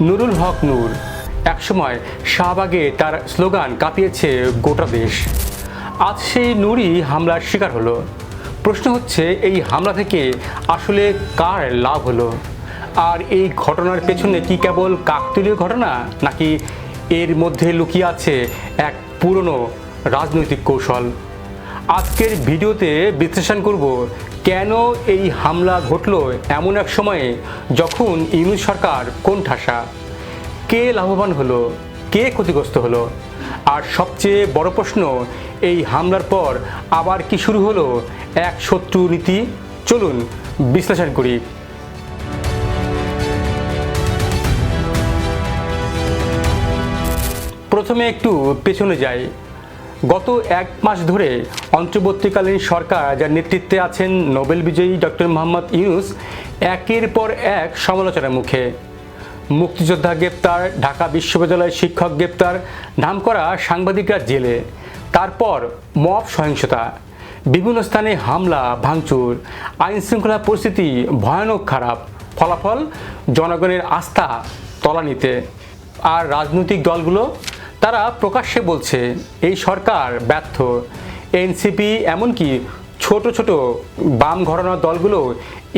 নুরুল হক নূর। একসময় শাহবাগে তার স্লোগান কাঁপিয়েছে গোটা দেশ। আজ সেই নূরই হামলার শিকার হলো। প্রশ্ন হচ্ছে, এই হামলা থেকে আসলে কার লাভ হলো? আর এই ঘটনার পেছনে কি কেবল কাকতুলীয় ঘটনা, নাকি এর মধ্যে লুকিয়ে আছে এক পুরনো রাজনৈতিক কৌশল? আজকের ভিডিওতে বিশ্লেষণ করব কেন এই হামলা ঘটলো এমন এক সময়ে যখন ইউনুস সরকার কোন ঠাসা? কে লাভবান হলো? কে ক্ষতিগ্রস্ত হলো? আর সবচেয়ে বড় প্রশ্ন, এই হামলার পর আবার কি শুরু হলো? এক শত্রু নীতি? চলুন বিশ্লেষণ করি। প্রথমে একটু পেছনে যাই। গত এক মাস ধরে অন্তর্বর্তীকালীন সরকার যার নেতৃত্বে আছেন নোবেল বিজয়ী ডক্টর মোহাম্মদ ইউনুস, একের পর এক সমালোচনার মুখে। মুক্তিযোদ্ধা গ্রেপ্তার, ঢাকা বিশ্ববিদ্যালয়ের শিক্ষক গ্রেপ্তার, নাম করা সাংবাদিকরা জেলে। তারপর মব সহিংসতা, বিভিন্ন স্থানে হামলা, ভাঙচুর আইন শৃঙ্খলা পরিস্থিতি ভয়ানক খারাপ, ফলাফল জনগণের আস্থা তলানিতে। আর রাজনৈতিক দলগুলো তারা প্রকাশ্যে বলছে, এই সরকার ব্যর্থ। এনসিপি এমনকি ছোট ছোট বাম ঘরানার দলগুলো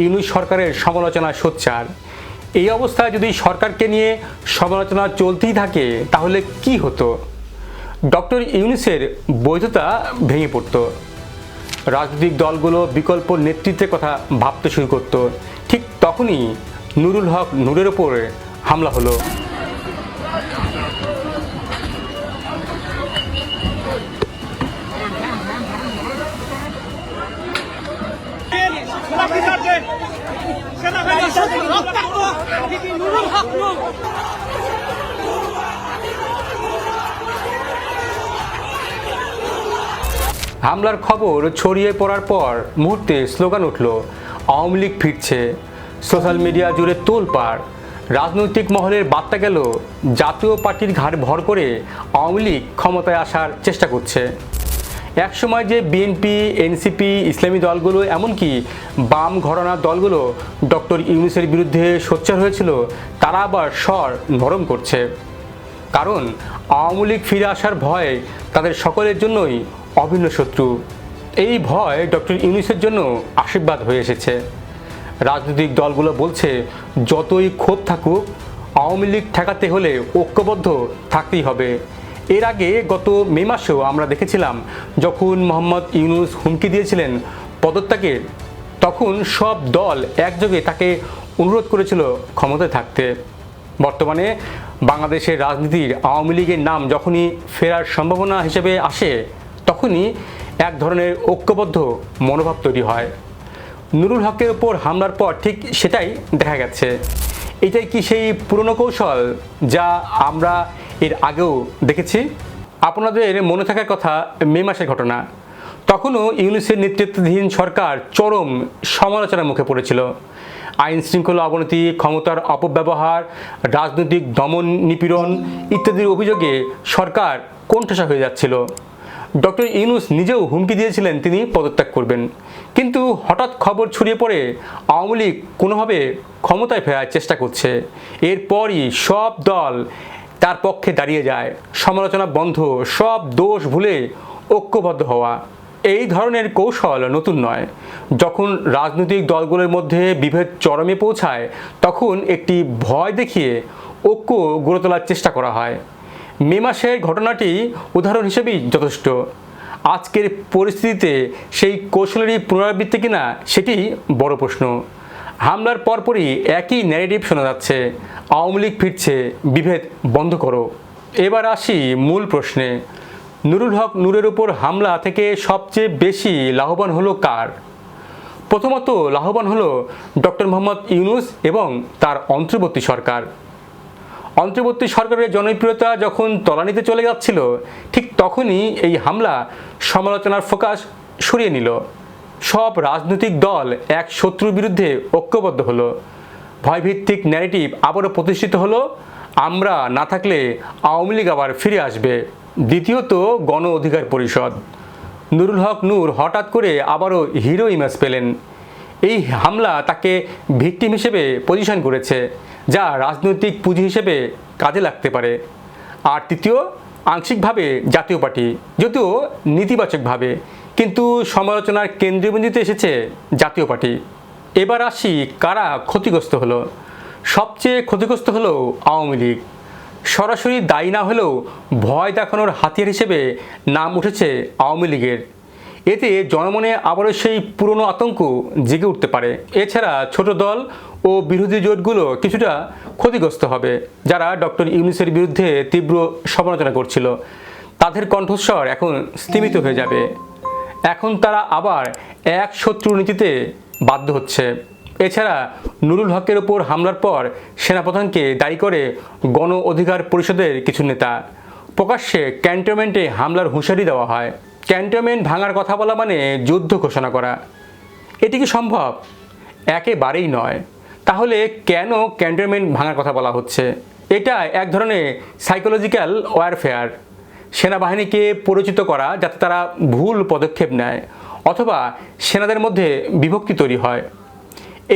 ইউনুস সরকারের সমালোচনা সোচ্চার। এই অবস্থায় যদি সরকারকে নিয়ে সমালোচনা চলতেই থাকে, তাহলে কি হতো? ডক্টর ইউনুসের বৈধতা ভেঙে পড়তো। রাজনৈতিক দলগুলো বিকল্প নেতৃত্বের কথা ভাবতে শুরু করত। ঠিক তখনই নুরুল হক নূরের ওপর হামলা হলো সেনাবাহিনীর সেনাবাহিনীর সাথে রক্তাক্ত নুরুল হক নূর হামলার খবর ছড়িয়ে পড়ার পর মুহূর্তে স্লোগান উঠল, আওয়ামী লীগ ফিরছে। সোশ্যাল মিডিয়া জুড়ে তোলপাড়। রাজনৈতিক মহলের বার্তা গেল, জাতীয় পার্টির ঘাড় ভর করে আওয়ামী লীগ ক্ষমতায় আসার চেষ্টা করছে। একসময় যে বিএনপি এনসিপি ইসলামী দলগুলো, এমনকি বাম ঘরানার দলগুলো ডক্টর ইউনুসের বিরুদ্ধে সোচ্চার হয়েছিল, তারা আবার স্বর নরম করছে। কারণ আওয়ামী লীগ ফিরে আসার ভয় তাদের সকলের জন্যই অভিন্ন শত্রু। এই ভয় ডক্টর ইউনুসের জন্য আশীর্বাদ হয়ে এসেছে। রাজনৈতিক দলগুলো বলছে, যতই ক্ষোভ থাকুক, আওয়ামী লীগ ঠেকাতে হলে ঐক্যবদ্ধ থাকতেই হবে। এর আগে গত মে মাসেও আমরা দেখেছিলাম, যখন মোহাম্মদ ইউনুস হুমকি দিয়েছিলেন পদত্যাগের তখন সব দল একযোগে তাকে অনুরোধ করেছিল ক্ষমতায় থাকতে। বর্তমানে বাংলাদেশের রাজনীতির আওয়ামী লীগের নাম যখনই ফেরার সম্ভাবনা হিসেবে আসে, তখনই এক ধরনের ঐক্যবদ্ধ মনোভাব তৈরি হয়। নুরুল হকের ওপর হামলার পর ঠিক সেটাই দেখা গেছে। এটাই কি সেই পুরনো কৌশল যা আমরা এর আগেও দেখেছি। আপনাদের মনে থাকার কথা, মে মাসের ঘটনা। তখনও ইউনিসের নেতৃত্বাধীন সরকার চরম সমালোচনার মুখে পড়েছিল। আইন শৃঙ্খলা অবনতি, ক্ষমতার অপব্যবহার, রাজনৈতিক দমন নিপীড়ন ইত্যাদির অভিযোগে সরকার কোণঠাসা হয়ে যাচ্ছিল। ডক্টর ইউনুস নিজেও হুমকি দিয়েছিলেন তিনি পদত্যাগ করবেন। কিন্তু হঠাৎ খবর ছড়িয়ে পড়ে, আওয়ামী লীগ কোনোভাবে ক্ষমতায় ফেরার চেষ্টা করছে। এরপরই সব দল তার পক্ষে দাঁড়িয়ে যায়। সমালোচনা বন্ধ, সব দোষ ভুলে ঐক্যবদ্ধ হওয়া। এই ধরনের কৌশল নতুন নয়। যখন রাজনৈতিক দলগুলোর মধ্যে বিভেদ চরমে পৌঁছায়, তখন একটি ভয় দেখিয়ে ঐক্য গড়ে তোলার চেষ্টা করা হয়। মে মাসের ঘটনাটি উদাহরণ হিসেবেই যথেষ্ট। আজকের পরিস্থিতিতে সেই কৌশলেরই পুনরাবৃত্তি কিনা, সেটি বড় প্রশ্ন। হামলার পরপরই একই ন্যারেটিভ শোনা যাচ্ছে। আওয়ামী লীগ ফিরছে, বিভেদ বন্ধ করো। এবার আসি মূল প্রশ্নে। নুরুল হক নূরের উপর হামলা থেকে সবচেয়ে বেশি লাভবান হলো কার? প্রথমত লাভবান হলো ডক্টর মোহাম্মদ ইউনুস এবং তার অন্তর্বর্তী সরকার। অন্তর্বর্তী সরকারের জনপ্রিয়তা যখন তলানিতে চলে যাচ্ছিল, ঠিক তখনই এই হামলা সমালোচনার ফোকাস সরিয়ে নিল। সব রাজনৈতিক দল এক শত্রুর বিরুদ্ধে ঐক্যবদ্ধ হলো। ভয়ভিত্তিক ন্যারেটিভ আবারও প্রতিষ্ঠিত হলো। আমরা না থাকলে আওয়ামী লীগ আবার ফিরে আসবে। দ্বিতীয়ত গণ অধিকার পরিষদ। নুরুল হক নূর হঠাৎ করে আবারও হিরো ইমেজ পেলেন। এই হামলা তাকে ভিকটিম হিসেবে পজিশন করেছে, যা রাজনৈতিক পুঁজি হিসেবে কাজে লাগতে পারে। আর তৃতীয়, আংশিকভাবে জাতীয় পার্টি, যদিও নেতিবাচকভাবে। কিন্তু সমালোচনার কেন্দ্রবিন্দুতে এসেছে জাতীয় পার্টি। এবার আসি কারা ক্ষতিগ্রস্ত হলো। সবচেয়ে ক্ষতিগ্রস্ত হলো আওয়ামী লীগ। সরাসরি দায়ী না হলেও ভয় দেখানোর হাতিয়ার হিসেবে নাম উঠেছে আওয়ামী লীগের। এতে জনমনে আবারও সেই পুরনো আতঙ্ক জেগে উঠতে পারে। এছাড়া ছোট দল ও বিরোধী জোটগুলো কিছুটা ক্ষতিগ্রস্ত হবে, যারা ডক্টর ইউনিসের বিরুদ্ধে তীব্র সমালোচনা করছিল। তাদের কণ্ঠস্বর এখন স্তীমিত হয়ে যাবে। এখন তারা আবার এক শত্রু নীতিতে বাধ্য হচ্ছে। এছাড়া নুরুল হকের ওপর হামলার পর সেনাপ্রধানকে দায়ী করে গণ অধিকার পরিষদের কিছু নেতা। প্রকাশ্যে ক্যান্টনমেন্টে হামলার হুঁশিয়ারি দেওয়া হয়। ক্যান্টনমেন্ট ভাঙার কথা বলা মানে যুদ্ধ ঘোষণা করা। এটি কি সম্ভব? একেবারেই নয়। তাহলে কেন ক্যান্টনমেন্ট ভাঙার কথা বলা হচ্ছে? এটা এক ধরনের সাইকোলজিক্যাল ওয়ারফেয়ার সেনাবাহিনীকে পরিচিত করা যাতে তারা ভুল পদক্ষেপ নেয়। অথবা সেনাদের মধ্যে বিভক্তি তৈরি হয়।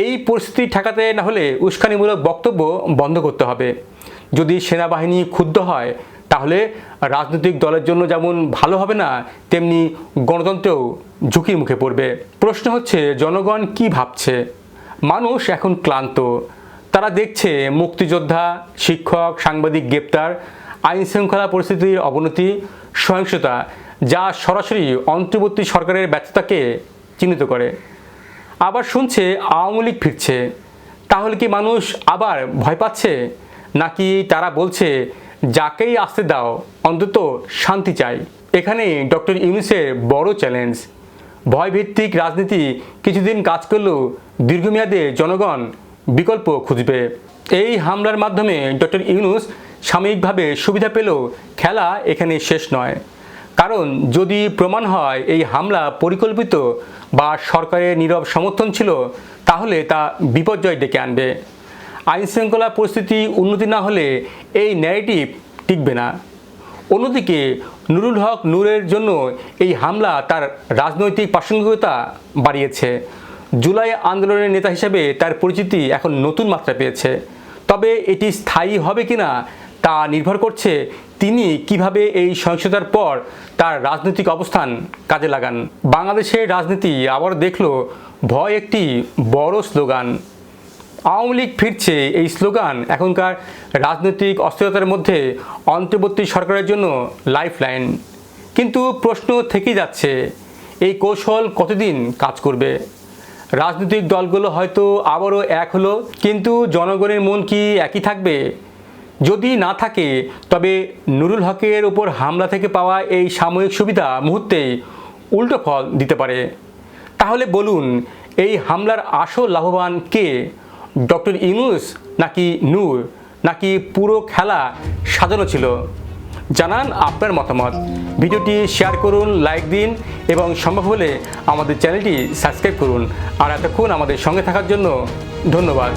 এই পরিস্থিতি ঠেকাতে না হলে উস্কানিমূলক বক্তব্য বন্ধ করতে হবে। যদি সেনাবাহিনী ক্ষুব্ধ হয়, তাহলে রাজনৈতিক দলের জন্য যেমন ভালো হবে না, তেমনি গণতন্ত্রেও ঝুঁকির মুখে পড়বে। প্রশ্ন হচ্ছে, জনগণ কি ভাবছে? মানুষ এখন ক্লান্ত। তারা দেখছে মুক্তিযোদ্ধা, শিক্ষক, সাংবাদিক গ্রেপ্তার আইন শৃঙ্খলা পরিস্থিতির অবনতি, সহিংসতা যা সরাসরি অন্তর্বর্তী সরকারের ব্যর্থতাকে চিহ্নিত করে। আবার শুনছে আওয়ামী লীগ ফিরছে। তাহলে কি মানুষ আবার ভয় পাচ্ছে? নাকি তারা বলছে, যাকেই আসতে দাও, অন্তত শান্তি চাই। এখানে ডক্টর ইউনুসের বড় চ্যালেঞ্জ। ভয়ভিত্তিক রাজনীতি কিছুদিন কাজ করলেও দীর্ঘমেয়াদে জনগণ বিকল্প খুঁজবে। এই হামলার মাধ্যমে ডক্টর ইউনুস সাময়িকভাবে সুবিধা পেলেও খেলা এখানে শেষ নয়। কারণ যদি প্রমাণ হয় এই হামলা পরিকল্পিত বা সরকারের নীরব সমর্থন ছিল, তাহলে তা বিপর্যয় ডেকে আনবে। আইন শৃঙ্খলা পরিস্থিতি উন্নতি না হলে এই ন্যারেটিভ টিকবে না। অন্যদিকে নুরুল হক নূরের জন্য এই হামলা তার রাজনৈতিক প্রাসঙ্গিকতা বাড়িয়েছে। জুলাই আন্দোলনের নেতা হিসেবে তার পরিচিতি এখন নতুন মাত্রা পেয়েছে। তবে এটি স্থায়ী হবে কিনা তা নির্ভর করছে তিনি কীভাবে এই সহিংসতার পর তার রাজনৈতিক অবস্থান কাজে লাগান? বাংলাদেশের রাজনীতি আবার দেখল ভয় একটি বড় স্লোগান। আওয়ামী লীগ ফিরছে, এই স্লোগান এখনকার রাজনৈতিক অস্থিরতার মধ্যে অন্তর্বর্তী সরকারের জন্য লাইফ লাইন কিন্তু প্রশ্ন থেকেই যাচ্ছে, এই কৌশল কতদিন কাজ করবে? রাজনৈতিক দলগুলো হয়তো আবারও এক হলো, কিন্তু জনগণের মন কি একই থাকবে? যদি না থাকে, তবে নুরুল হকের ওপর হামলা থেকে পাওয়া এই সাময়িক সুবিধা মুহূর্তেই উল্টো ফল দিতে পারে। তাহলে বলুন, এই হামলার আসল লাভবান কে? ডক্টর ইউনুস নাকি নূর নাকি পুরো খেলা সাজানো ছিল? জানান আপনার মতামত। ভিডিওটি শেয়ার করুন, লাইক দিন এবং সম্ভব হলে আমাদের চ্যানেলটি সাবস্ক্রাইব করুন। আর এতক্ষণ আমাদের সঙ্গে থাকার জন্য ধন্যবাদ।